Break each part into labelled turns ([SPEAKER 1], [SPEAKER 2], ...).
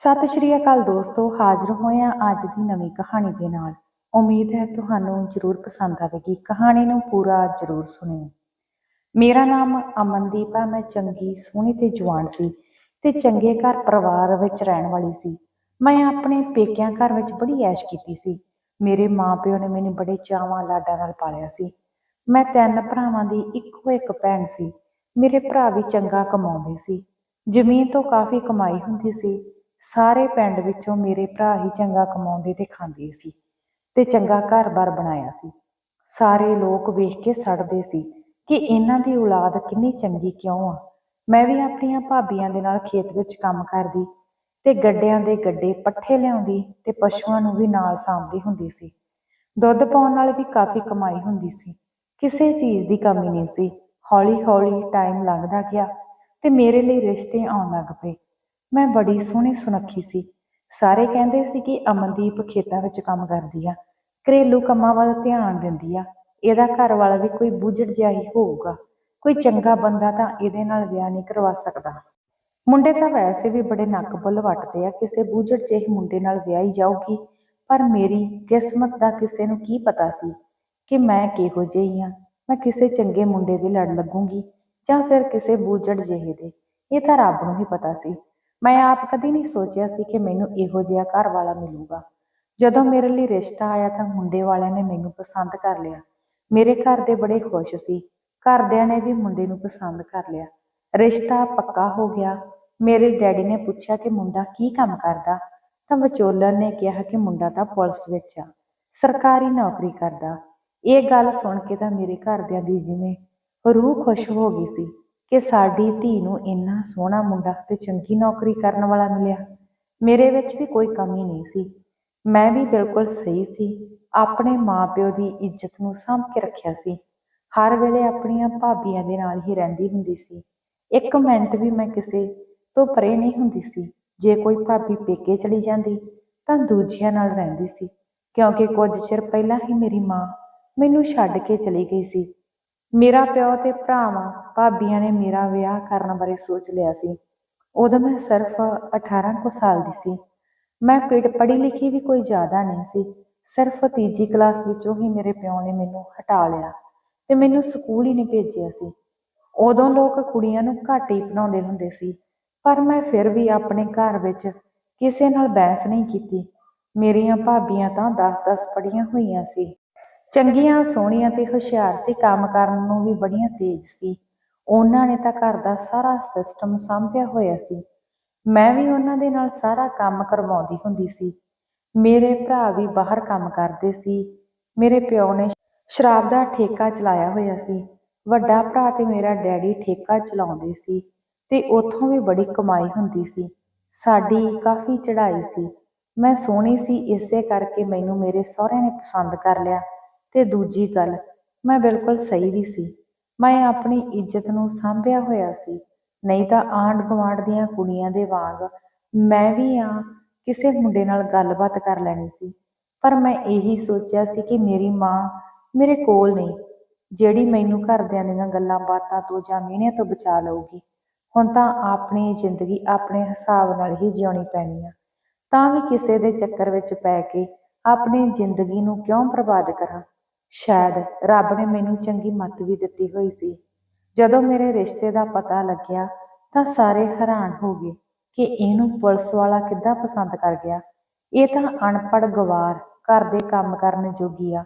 [SPEAKER 1] ਸਤਿ ਸ਼੍ਰੀ ਅਕਾਲ ਦੋਸਤੋ, ਹਾਜ਼ਰ ਹੋਏ ਹਾਂ ਅੱਜ ਦੀ ਨਵੀਂ ਕਹਾਣੀ ਦੇ ਨਾਲ। ਉਮੀਦ ਹੈ ਤੁਹਾਨੂੰ ਜ਼ਰੂਰ ਪਸੰਦ ਆਵੇਗੀ। ਕਹਾਣੀ ਨੂੰ ਪੂਰਾ ਜ਼ਰੂਰ ਸੁਣਿਓ। ਮੇਰਾ ਨਾਮ ਅਮਨਦੀਪ ਆ, ਮੈਂ ਚੰਗੀ ਸੋਹਣੀ ਤੇ ਜਵਾਨ ਸੀ ਤੇ ਚੰਗੇ ਘਰ ਪਰਿਵਾਰ ਵਿੱਚ ਰਹਿਣ ਵਾਲੀ ਸੀ। ਮੈਂ ਆਪਣੇ ਪੇਕਿਆਂ ਘਰ ਵਿੱਚ ਬੜੀ ਐਸ਼ ਕੀਤੀ ਸੀ। ਮੇਰੇ ਮਾਪਿਓ ਨੇ ਮੈਨੂੰ ਬੜੇ ਚਾਵਾਂ ਲਾਡਾਂ ਨਾਲ ਪਾਲਿਆ ਸੀ। ਮੈਂ ਤਿੰਨ ਭਰਾਵਾਂ ਦੀ ਇੱਕੋ ਇੱਕ ਭੈਣ ਸੀ। ਮੇਰੇ ਭਰਾ ਵੀ ਚੰਗਾ ਕਮਾਉਂਦੇ ਸੀ। ਜ਼ਮੀਨ ਤੋਂ ਕਾਫੀ ਕਮਾਈ ਹੁੰਦੀ ਸੀ। ਸਾਰੇ ਪਿੰਡ ਵਿੱਚੋਂ ਮੇਰੇ ਭਰਾ ਹੀ ਚੰਗਾ ਕਮਾਉਂਦੇ ਤੇ ਖਾਂਦੇ ਸੀ ਤੇ ਚੰਗਾ ਘਰ-ਬਾਰ ਬਣਾਇਆ ਸੀ। ਸਾਰੇ ਲੋਕ ਵੇਖ ਕੇ ਸੜਦੇ ਸੀ ਕਿ ਇਹਨਾਂ ਦੀ ਔਲਾਦ ਕਿੰਨੀ ਚੰਗੀ ਕਿਉਂ ਆ। ਮੈਂ ਵੀ ਆਪਣੀਆਂ ਭਾਬੀਆਂ ਦੇ ਨਾਲ ਖੇਤ ਵਿੱਚ ਕੰਮ ਕਰਦੀ ਤੇ ਗੱਡਿਆਂ ਦੇ ਗੱਡੇ ਪੱਠੇ ਲਿਆਉਂਦੀ ਤੇ ਪਸ਼ੂਆਂ ਨੂੰ ਵੀ ਨਾਲ ਸਾਂਭਦੀ ਹੁੰਦੀ ਸੀ। ਦੁੱਧ ਪਾਉਣ ਨਾਲ ਵੀ ਕਾਫੀ ਕਮਾਈ ਹੁੰਦੀ ਸੀ। ਕਿਸੇ ਚੀਜ਼ ਦੀ ਕਮੀ ਨਹੀਂ ਸੀ। ਹੌਲੀ-ਹੌਲੀ ਟਾਈਮ ਲੰਘਦਾ ਗਿਆ ਤੇ ਮੇਰੇ ਲਈ ਰਿਸ਼ਤੇ ਆਉਣ ਲੱਗ ਪਏ। ਮੈਂ ਬੜੀ ਸੋਹਣੀ ਸੁਨੱਖੀ ਸੀ। ਸਾਰੇ ਕਹਿੰਦੇ ਸੀ ਕਿ ਅਮਨਦੀਪ ਖੇਤਾਂ ਵਿੱਚ ਕੰਮ ਕਰਦੀ ਆ। ਘਰੇਲੂ ਕੰਮਾਂ ਵੱਲ ਧਿਆਨ ਦਿੰਦੀ ਆ। ਇਹਦਾ ਘਰ ਵਾਲਾ ਵੀ ਕੋਈ ਬੁੱਝੜ ਜਿਹਾ ਹੀ ਹੋਊਗਾ। ਕੋਈ ਚੰਗਾ ਬੰਦਾ ਤਾਂ ਇਹਦੇ ਨਾਲ ਵਿਆਹ ਨਹੀਂ ਕਰਵਾ ਸਕਦਾ। ਮੁੰਡੇ ਤਾਂ ਵੈਸੇ ਵੀ ਬੜੇ ਨੱਕ ਬੁੱਲ ਵੱਟਦੇ ਆ। ਕਿਸੇ ਬੁੱਝੜ ਜਿਹੇ ਮੁੰਡੇ ਨਾਲ ਵਿਆਹੀ ਜਾਊਗੀ। ਪਰ ਮੇਰੀ ਕਿਸਮਤ ਦਾ ਕਿਸੇ ਨੂੰ ਕੀ ਪਤਾ ਸੀ ਕਿ ਮੈਂ ਕਿਹੋ ਜਿਹੀ ਆ। ਮੈਂ ਕਿਸੇ ਚੰਗੇ ਮੁੰਡੇ ਦੇ ਲੜ ਲੱਗੂੰਗੀ ਜਾਂ ਫਿਰ ਕਿਸੇ ਬੁੱਝੜ ਜਿਹੇ ਦੇ। ਇਹ ਤਾਂ ਰੱਬ ਨੂੰ ਹੀ ਪਤਾ ਸੀ। ਮੈਂ ਆਪ ਕਦੀ ਨਹੀਂ ਸੋਚਿਆ ਸੀ ਕਿ ਮੈਨੂੰ ਇਹੋ ਜਿਹਾ ਘਰ ਵਾਲਾ ਮਿਲੂਗਾ। ਜਦੋਂ ਮੇਰੇ ਲਈ ਰਿਸ਼ਤਾ ਆਇਆ ਤਾਂ ਮੁੰਡੇ ਵਾਲਿਆਂ ਨੇ ਮੈਨੂੰ ਪਸੰਦ ਕਰ ਲਿਆ। ਮੇਰੇ ਘਰ ਦੇ ਬੜੇ ਖੁਸ਼ ਸੀ। ਘਰਦਿਆਂ ਨੇ ਵੀ ਮੁੰਡੇ ਨੂੰ ਪਸੰਦ ਕਰ ਲਿਆ। ਰਿਸ਼ਤਾ ਪੱਕਾ ਹੋ ਗਿਆ। ਮੇਰੇ ਡੈਡੀ ਨੇ ਪੁੱਛਿਆ ਕਿ ਮੁੰਡਾ ਕੀ ਕੰਮ ਕਰਦਾ? ਤਾਂ ਵਿਚੋਲਨ ਨੇ ਕਿਹਾ ਕਿ ਮੁੰਡਾ ਤਾਂ ਪੁਲਿਸ ਵਿੱਚ ਆ। ਸਰਕਾਰੀ ਨੌਕਰੀ ਕਰਦਾ। ਇਹ ਗੱਲ ਸੁਣ ਕੇ ਤਾਂ ਮੇਰੇ ਘਰਦਿਆਂ ਦੀ ਜਿਵੇਂ ਰੂਹ ਖੁਸ਼ ਹੋ ਗਈ ਸੀ। ਕਿ ਸਾਡੀ ਧੀ ਨੂੰ ਇੰਨਾ ਸੋਹਣਾ ਮੁੰਡਾ ਤੇ ਚੰਗੀ ਨੌਕਰੀ ਕਰਨ ਵਾਲਾ ਮਿਲਿਆ। ਮੇਰੇ ਵਿੱਚ ਵੀ ਕੋਈ ਕਮੀ ਨਹੀਂ ਸੀ। ਮੈਂ ਵੀ ਬਿਲਕੁਲ ਸਹੀ ਸੀ। ਆਪਣੇ ਮਾਪਿਓ ਦੀ ਇੱਜ਼ਤ ਨੂੰ ਸਾਂਭ ਕੇ ਰੱਖਿਆ ਸੀ। ਹਰ ਵੇਲੇ ਆਪਣੀਆਂ ਭਾਬੀਆਂ ਦੇ ਨਾਲ ਹੀ ਰਹਿੰਦੀ ਹੁੰਦੀ ਸੀ। ਇੱਕ ਮਿੰਟ ਵੀ ਮੈਂ ਕਿਸੇ ਤੋਂ ਪਰੇ ਨਹੀਂ ਹੁੰਦੀ ਸੀ। ਜੇ ਕੋਈ ਭਾਬੀ ਪੇਕੇ ਚਲੀ ਜਾਂਦੀ, ਤਾਂ ਦੂਜਿਆਂ ਨਾਲ ਰਹਿੰਦੀ ਸੀ। ਕਿਉਂਕਿ ਕੁਝ ਚਿਰ ਪਹਿਲਾਂ ਹੀ ਮੇਰੀ ਮਾਂ ਮੈਨੂੰ ਛੱਡ ਕੇ ਚਲੀ ਗਈ ਸੀ। ਮੇਰਾ ਪਿਓ ਤੇ ਭਰਾਵਾਂ, ਭਾਬੀਆਂ ਨੇ ਮੇਰਾ ਵਿਆਹ ਕਰਨ ਬਾਰੇ ਸੋਚ ਲਿਆ ਸੀ। ਉਦੋਂ ਮੈਂ ਸਿਰਫ 18 ਕੁ ਸਾਲ ਦੀ ਸੀ। ਮੈਂ ਪਿੜ ਪੜ੍ਹੀ ਲਿਖੀ ਵੀ ਕੋਈ ਜ਼ਿਆਦਾ ਨਹੀਂ ਸੀ। ਸਿਰਫ ਤੀਜੀ ਕਲਾਸ ਵਿੱਚੋਂ ਹੀ ਮੇਰੇ ਪਿਓ ਨੇ ਮੈਨੂੰ ਹਟਾ ਲਿਆ ਤੇ ਮੈਨੂੰ ਸਕੂਲ ਹੀ ਨਹੀਂ ਭੇਜਿਆ ਸੀ। ਉਦੋਂ ਲੋਕ ਕੁੜੀਆਂ ਨੂੰ ਘੱਟ ਹੀ ਪੜਾਉਂਦੇ ਹੁੰਦੇ ਸੀ, ਪਰ ਮੈਂ ਫਿਰ ਵੀ ਆਪਣੇ ਘਰ ਵਿੱਚ ਕਿਸੇ ਨਾਲ ਬਹਿਸ ਨਹੀਂ ਕੀਤੀ। ਮੇਰੀਆਂ ਭਾਬੀਆਂ ਤਾਂ 10-10 ਪੜ੍ਹੀਆਂ ਹੋਈਆਂ ਸੀ। ਚੰਗੀਆਂ, ਸੋਹਣੀਆਂ ਤੇ ਹੁਸ਼ਿਆਰ ਸੀ, ਕੰਮ ਕਰਨ ਨੂੰ ਵੀ ਬੜੀਆਂ ਤੇਜ਼ ਸੀ। ਉਹਨਾਂ ਨੇ ਤਾਂ ਘਰ ਦਾ ਸਾਰਾ ਸਿਸਟਮ ਸੰਭਿਆ ਹੋਇਆ ਸੀ। ਮੈਂ ਵੀ ਉਹਨਾਂ ਦੇ ਨਾਲ ਸਾਰਾ ਕੰਮ ਕਰਵਾਉਂਦੀ ਹੁੰਦੀ ਸੀ। ਮੇਰੇ ਭਰਾ ਵੀ ਬਾਹਰ ਕੰਮ ਕਰਦੇ ਸੀ। ਮੇਰੇ ਪਿਓ ਨੇ ਸ਼ਰਾਬ ਦਾ ਠੇਕਾ ਚਲਾਇਆ ਹੋਇਆ ਸੀ। ਵੱਡਾ ਭਰਾ ਤੇ ਮੇਰਾ ਡੈਡੀ ਠੇਕਾ ਚਲਾਉਂਦੇ ਸੀ ਤੇ ਉੱਥੋਂ ਵੀ ਬੜੀ ਕਮਾਈ ਹੁੰਦੀ ਸੀ। ਸਾਡੀ ਕਾਫੀ ਚੜ੍ਹਾਈ ਸੀ। ਮੈਂ ਸੋਹਣੀ ਸੀ, ਇਸੇ ਕਰਕੇ ਮੈਨੂੰ ਮੇਰੇ ਸਹੁਰੇ ਨੇ ਪਸੰਦ ਕਰ ਲਿਆ। ਤੇ ਦੂਜੀ ਗੱਲ, ਮੈਂ ਬਿਲਕੁਲ ਸਹੀ ਵੀ ਸੀ। ਮੈਂ ਆਪਣੀ ਇੱਜ਼ਤ ਨੂੰ ਸਾਂਭਿਆ ਹੋਇਆ ਸੀ। ਨਹੀਂ ਤਾਂ ਆਂਢ ਗੁਆਂਢ ਦੀਆਂ ਕੁੜੀਆਂ ਦੇ ਵਾਂਗ ਮੈਂ ਵੀ ਆ ਕਿਸੇ ਮੁੰਡੇ ਨਾਲ ਗੱਲਬਾਤ ਕਰ ਲੈਣੀ ਸੀ। ਪਰ ਮੈਂ ਇਹੀ ਸੋਚਿਆ ਸੀ ਕਿ ਮੇਰੀ ਮਾਂ ਮੇਰੇ ਕੋਲ ਨਹੀਂ, ਜਿਹੜੀ ਮੈਨੂੰ ਘਰਦਿਆਂ ਦੀਆਂ ਗੱਲਾਂ ਬਾਤਾਂ ਤੋਂ ਜਾਂ ਮਿਹਨਿਆਂ ਤੋਂ ਬਚਾ ਲਊਗੀ। ਹੁਣ ਤਾਂ ਆਪਣੀ ਜ਼ਿੰਦਗੀ ਆਪਣੇ ਹਿਸਾਬ ਨਾਲ ਹੀ ਜਿਉਣੀ ਪੈਣੀ ਆ। ਤਾਂ ਵੀ ਕਿਸੇ ਦੇ ਚੱਕਰ ਵਿੱਚ ਪੈ ਕੇ ਆਪਣੀ ਜ਼ਿੰਦਗੀ ਨੂੰ ਕਿਉਂ ਬਰਬਾਦ ਕਰਾਂ? ਸ਼ਾਇਦ ਰੱਬ ਨੇ ਮੈਨੂੰ ਚੰਗੀ ਮੱਤ ਵੀ ਦਿੱਤੀ ਹੋਈ ਸੀ। ਜਦੋਂ ਮੇਰੇ ਰਿਸ਼ਤੇ ਦਾ ਪਤਾ ਲੱਗਿਆ ਤਾਂ ਸਾਰੇ ਹੈਰਾਨ ਹੋ ਗਏ ਕਿ ਇਹਨੂੰ ਪੁਲਿਸ ਵਾਲਾ ਕਿੱਦਾਂ ਪਸੰਦ ਕਰ ਗਿਆ। ਇਹ ਤਾਂ ਅਨਪੜ੍ਹ ਗਵਾਰ ਘਰ ਦੇ ਕੰਮ ਕਰਨ ਜੋਗੀ ਆ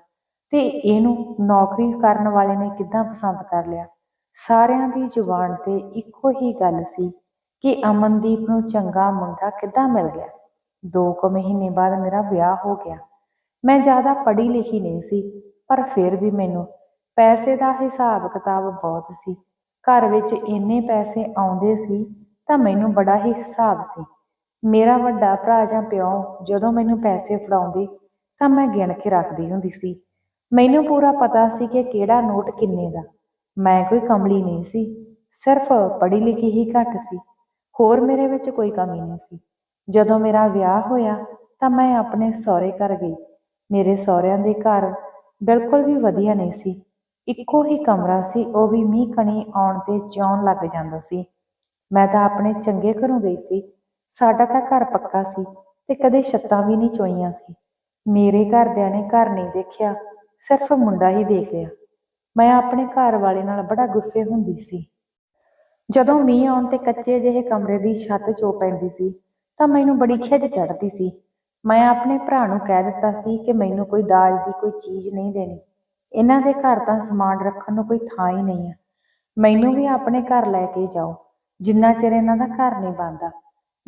[SPEAKER 1] ਤੇ ਇਹਨੂੰ ਨੌਕਰੀ ਕਰਨ ਵਾਲੇ ਨੇ ਕਿੱਦਾਂ ਪਸੰਦ ਕਰ ਲਿਆ। ਸਾਰਿਆਂ ਦੀ ਜ਼ੁਬਾਨ ਤੇ ਇੱਕੋ ਹੀ ਗੱਲ ਸੀ ਕਿ ਅਮਨਦੀਪ ਨੂੰ ਚੰਗਾ ਮੁੰਡਾ ਕਿੱਦਾਂ ਮਿਲ ਗਿਆ। ਦੋ ਕੁ ਮਹੀਨੇ ਬਾਅਦ ਮੇਰਾ ਵਿਆਹ ਹੋ ਗਿਆ। ਮੈਂ ਜ਼ਿਆਦਾ ਪੜ੍ਹੀ ਲਿਖੀ ਨਹੀਂ ਸੀ। ਪਰ ਫਿਰ ਵੀ ਮੈਨੂੰ ਪੈਸੇ ਦਾ ਹਿਸਾਬ ਕਿਤਾਬ ਬਹੁਤ ਸੀ। ਘਰ ਵਿੱਚ ਇੰਨੇ ਪੈਸੇ ਆਉਂਦੇ ਸੀ ਤਾਂ ਮੈਨੂੰ ਬੜਾ ਹੀ ਹਿਸਾਬ ਸੀ। ਮੇਰਾ ਵੱਡਾ ਭਰਾ ਜਾਂ ਪਿਓ ਜਦੋਂ ਮੈਨੂੰ ਪੈਸੇ ਫੜਾਉਂਦੇ ਤਾਂ ਮੈਂ ਗਿਣ ਕੇ ਰੱਖਦੀ ਹੁੰਦੀ ਸੀ। ਮੈਨੂੰ ਪੂਰਾ ਪਤਾ ਸੀ ਕਿ ਕਿਹੜਾ ਨੋਟ ਕਿੰਨੇ ਦਾ। ਮੈਂ ਕੋਈ ਕਮਲੀ ਨਹੀਂ ਸੀ, ਸਿਰਫ ਪੜ੍ਹੀ ਲਿਖੀ ਹੀ ਘੱਟ ਸੀ। ਹੋਰ ਮੇਰੇ ਵਿੱਚ ਕੋਈ ਕਮੀ ਨਹੀਂ ਸੀ। ਜਦੋਂ ਮੇਰਾ ਵਿਆਹ ਹੋਇਆ ਤਾਂ ਮੈਂ ਆਪਣੇ ਸਹੁਰੇ ਘਰ ਗਈ। ਮੇਰੇ ਸਹੁਰਿਆਂ ਦੇ ਘਰ ਬਿਲਕੁਲ ਵੀ ਵਧੀਆ ਨਹੀਂ ਸੀ। ਇੱਕੋ ਹੀ ਕਮਰਾ ਸੀ, ਉਹ ਵੀ ਮੀਂਹ ਕਣੀ ਆਉਣ ਤੇ ਚੌਣ ਲੱਗ ਜਾਂਦਾ ਸੀ। ਮੈਂ ਤਾਂ ਆਪਣੇ ਚੰਗੇ ਘਰੋਂ ਗਈ ਸੀ। ਸਾਡਾ ਤਾਂ ਘਰ ਪੱਕਾ ਸੀ ਤੇ ਕਦੇ ਛੱਤਾਂ ਵੀ ਨਹੀਂ ਚੋਈਆਂ ਸੀ। ਮੇਰੇ ਘਰਦਿਆਂ ਨੇ ਘਰ ਨਹੀਂ ਦੇਖਿਆ, ਸਿਰਫ ਮੁੰਡਾ ਹੀ ਦੇਖ ਲਿਆ। ਮੈਂ ਆਪਣੇ ਘਰ ਵਾਲੇ ਨਾਲ ਬੜਾ ਗੁੱਸੇ ਹੁੰਦੀ ਸੀ। ਜਦੋਂ ਮੀਂਹ ਆਉਣ ਤੇ ਕੱਚੇ ਜਿਹੇ ਕਮਰੇ ਦੀ ਛੱਤ ਚੋ ਪੈਂਦੀ ਸੀ, ਤਾਂ ਮੈਨੂੰ ਬੜੀ ਖਿਝ ਚੜ੍ਹਦੀ ਸੀ। ਮੈਂ ਆਪਣੇ ਭਰਾ ਨੂੰ ਕਹਿ ਦਿੱਤਾ ਸੀ ਕਿ ਮੈਨੂੰ ਕੋਈ ਦਾਜ ਦੀ ਕੋਈ ਚੀਜ਼ ਨਹੀਂ ਦੇਣੀ। ਇਹਨਾਂ ਦੇ ਘਰ ਤਾਂ ਸਮਾਨ ਰੱਖਣ ਨੂੰ ਕੋਈ ਥਾਂ ਹੀ ਨਹੀਂ ਹੈ ਮੈਨੂੰ ਵੀ ਆਪਣੇ ਘਰ ਲੈ ਕੇ ਜਾਓ। ਜਿੰਨਾ ਚਿਰ ਇਹਨਾਂ ਦਾ ਘਰ ਨਹੀਂ ਬਣਦਾ।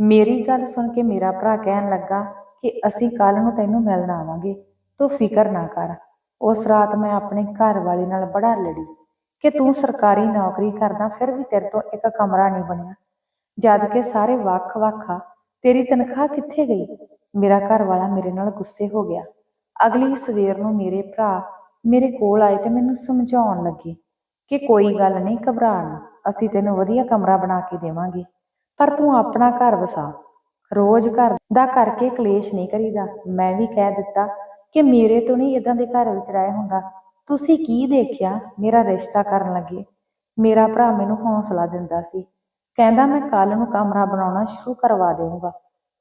[SPEAKER 1] ਮੇਰੀ ਗੱਲ ਸੁਣ ਕੇ ਮੇਰਾ ਭਰਾ ਕਹਿਣ ਲੱਗਾ ਕਿ ਅਸੀਂ ਕੱਲ ਨੂੰ ਤੈਨੂੰ ਮਿਲਣ ਆਵਾਂਗੇ। ਤੂੰ ਫਿਕਰ ਨਾ ਕਰ। ਉਸ ਰਾਤ ਮੈਂ ਆਪਣੇ ਘਰ ਵਾਲੇ ਨਾਲ ਬੜਾ ਲੜੀ ਕਿ ਤੂੰ ਸਰਕਾਰੀ ਨੌਕਰੀ ਕਰਦਾ ਫਿਰ ਵੀ ਤੇਰੇ ਤੋਂ ਇੱਕ ਕਮਰਾ ਨਹੀਂ ਬਣਿਆ। ਜਦ ਕਿ ਸਾਰੇ ਵੱਖ-ਵੱਖ ਆ। ਤੇਰੀ ਤਨਖਾਹ ਕਿੱਥੇ ਗਈ? ਮੇਰਾ ਘਰ ਵਾਲਾ ਮੇਰੇ ਨਾਲ ਗੁੱਸੇ ਹੋ ਗਿਆ। ਅਗਲੀ ਸਵੇਰ ਨੂੰ ਮੇਰੇ ਭਰਾ ਮੇਰੇ ਕੋਲ ਆਏ ਤੇ ਮੈਨੂੰ ਸਮਝਾਉਣ ਲੱਗੇ ਕਿ ਕੋਈ ਗੱਲ ਨਹੀਂ, ਘਬਰਾਣਾ। ਅਸੀਂ ਤੈਨੂੰ ਵਧੀਆ ਕਮਰਾ ਬਣਾ ਕੇ ਦੇਵਾਂਗੇ, ਪਰ ਤੂੰ ਆਪਣਾ ਘਰ ਵਸਾ। ਰੋਜ਼ ਘਰ ਦਾ ਕਰਕੇ ਕਲੇਸ਼ ਨਹੀਂ ਕਰੀਦਾ। ਮੈਂ ਵੀ ਕਹਿ ਦਿੱਤਾ ਕਿ ਮੇਰੇ ਤੋਂ ਨਹੀਂ ਇਦਾਂ ਦੇ ਘਰ ਵਿੱਚ ਰਹਿ ਹੁੰਦਾ। ਤੁਸੀਂ ਕੀ ਦੇਖਿਆ? ਮੇਰਾ ਰਿਸ਼ਤਾ ਕਰਨ ਲੱਗੇ। ਮੇਰਾ ਭਰਾ ਮੈਨੂੰ ਹੌਸਲਾ ਦਿੰਦਾ ਸੀ। ਕਹਿੰਦਾ, ਮੈਂ ਕੱਲ ਨੂੰ ਕਮਰਾ ਬਣਾਉਣਾ ਸ਼ੁਰੂ ਕਰਵਾ ਦੇਵਾਂਗਾ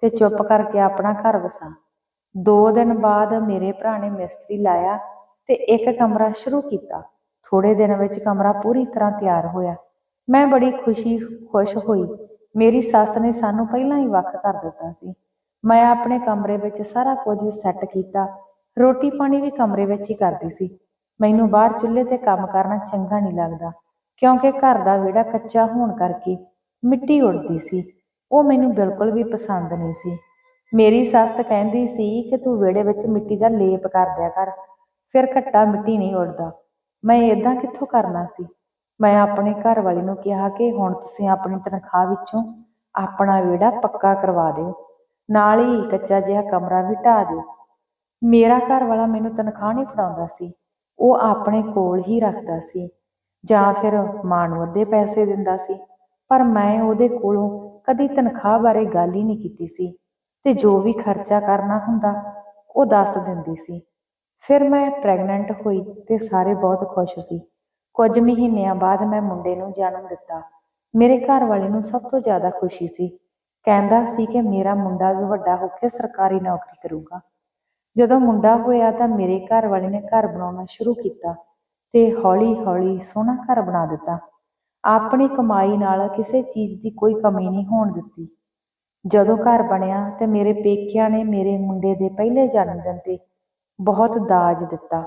[SPEAKER 1] ਤੇ ਚੁੱਪ ਕਰਕੇ ਆਪਣਾ ਘਰ ਵਸਾਂ। ਦੋ ਦਿਨ ਬਾਅਦ ਮੇਰੇ ਭਰਾ ਨੇ ਮਿਸਤਰੀ ਲਾਇਆ ਤੇ ਇੱਕ ਕਮਰਾ ਸ਼ੁਰੂ ਕੀਤਾ। ਥੋੜੇ ਦਿਨ ਵਿੱਚ ਕਮਰਾ ਪੂਰੀ ਤਰ੍ਹਾਂ ਤਿਆਰ ਹੋਇਆ। ਮੈਂ ਬੜੀ ਖੁਸ਼ੀ, ਖੁਸ਼ ਹੋਈ। ਮੇਰੀ ਸੱਸ ਨੇ ਸਾਨੂੰ ਪਹਿਲਾਂ ਹੀ ਵੱਖ ਕਰ ਦਿੱਤਾ ਸੀ। ਮੈਂ ਆਪਣੇ ਕਮਰੇ ਵਿੱਚ ਸਾਰਾ ਕੁਝ ਸੈੱਟ ਕੀਤਾ। ਰੋਟੀ ਪਾਣੀ ਵੀ ਕਮਰੇ ਵਿੱਚ ਹੀ ਕਰਦੀ ਸੀ। ਮੈਨੂੰ ਬਾਹਰ ਚੁੱਲ੍ਹੇ ਤੇ ਕੰਮ ਕਰਨਾ ਚੰਗਾ ਨਹੀਂ ਲੱਗਦਾ, ਕਿਉਂਕਿ ਘਰ ਦਾ ਵਿਹੜਾ ਕੱਚਾ ਹੋਣ ਕਰਕੇ ਮਿੱਟੀ ਉੱਡਦੀ ਸੀ। ਉਹ ਮੈਨੂੰ ਬਿਲਕੁਲ ਵੀ ਪਸੰਦ ਨਹੀਂ ਸੀ। ਮੇਰੀ ਸੱਸ ਕਹਿੰਦੀ ਸੀ ਕਿ ਤੂੰ ਵਿਹੜੇ ਵਿੱਚ ਮਿੱਟੀ ਦਾ ਲੇਪ ਕਰ ਦਿਆ ਕਰ, ਫਿਰ ਘੱਟਾ ਮਿੱਟੀ ਨਹੀਂ ਉੱਡਦਾ। ਮੈਂ ਇਦਾਂ ਕਿੱਥੋਂ ਕਰਨਾ ਸੀ? ਮੈਂ ਆਪਣੇ ਘਰ ਵਾਲੇ ਨੂੰ ਕਿਹਾ ਕਿ ਹੁਣ ਤੁਸੀਂ ਆਪਣੀ ਤਨਖਾਹ ਵਿੱਚੋਂ ਆਪਣਾ ਵਿਹੜਾ ਪੱਕਾ ਕਰਵਾ ਦਿਓ, ਨਾਲ ਹੀ ਕੱਚਾ ਜਿਹਾ ਕਮਰਾ ਵੀ ਢਾਹ ਦਿਓ। ਮੇਰਾ ਘਰ ਵਾਲਾ ਮੈਨੂੰ ਤਨਖਾਹ ਨਹੀਂ ਫੜਾਉਂਦਾ ਸੀ, ਉਹ ਆਪਣੇ ਕੋਲ ਹੀ ਰੱਖਦਾ ਸੀ, ਜਾਂ ਫਿਰ ਮਾਂ ਨੂੰ ਅੱਧੇ ਪੈਸੇ ਦਿੰਦਾ ਸੀ। ਪਰ ਮੈਂ ਉਹਦੇ ਕੋਲੋਂ ਕਦੀ ਤਨਖਾਹ ਬਾਰੇ ਗੱਲ ਹੀ ਨਹੀਂ ਕੀਤੀ ਸੀ ਤੇ ਜੋ ਵੀ ਖਰਚਾ ਕਰਨਾ ਹੁੰਦਾ, ਉਹ ਦੱਸ ਦਿੰਦੀ ਸੀ। ਫਿਰ ਮੈਂ ਪ੍ਰੈਗਨੈਂਟ ਹੋਈ ਤੇ ਸਾਰੇ ਬਹੁਤ ਖੁਸ਼ ਸੀ। ਕੁਝ ਮਹੀਨਿਆਂ ਬਾਅਦ ਮੈਂ ਮੁੰਡੇ ਨੂੰ ਜਨਮ ਦਿੱਤਾ। ਮੇਰੇ ਘਰ ਵਾਲੇ ਨੂੰ ਸਭ ਤੋਂ ਜ਼ਿਆਦਾ ਖੁਸ਼ੀ ਸੀ। ਕਹਿੰਦਾ ਸੀ ਕਿ ਮੇਰਾ ਮੁੰਡਾ ਵੀ ਵੱਡਾ ਹੋ ਕੇ ਸਰਕਾਰੀ ਨੌਕਰੀ ਕਰੂਗਾ। ਜਦੋਂ ਮੁੰਡਾ ਹੋਇਆ ਤਾਂ ਮੇਰੇ ਘਰ ਵਾਲੇ ਨੇ ਘਰ ਬਣਾਉਣਾ ਸ਼ੁਰੂ ਕੀਤਾ ਤੇ ਹੌਲੀ-ਹੌਲੀ ਸੋਹਣਾ ਘਰ ਬਣਾ ਦਿੱਤਾ। ਆਪਣੀ ਕਮਾਈ ਨਾਲ ਕਿਸੇ ਚੀਜ਼ ਦੀ ਕੋਈ ਕਮੀ ਨਹੀਂ ਹੋਣ ਦਿੱਤੀ। ਜਦੋਂ ਘਰ ਬਣਿਆ ਤੇ ਮੇਰੇ ਪੇਕਿਆਂ ਨੇ ਮੇਰੇ ਮੁੰਡੇ ਦੇ ਪਹਿਲੇ ਜਨਮ ਦਿਨ ਤੇ ਬਹੁਤ ਦਾਜ ਦਿੱਤਾ।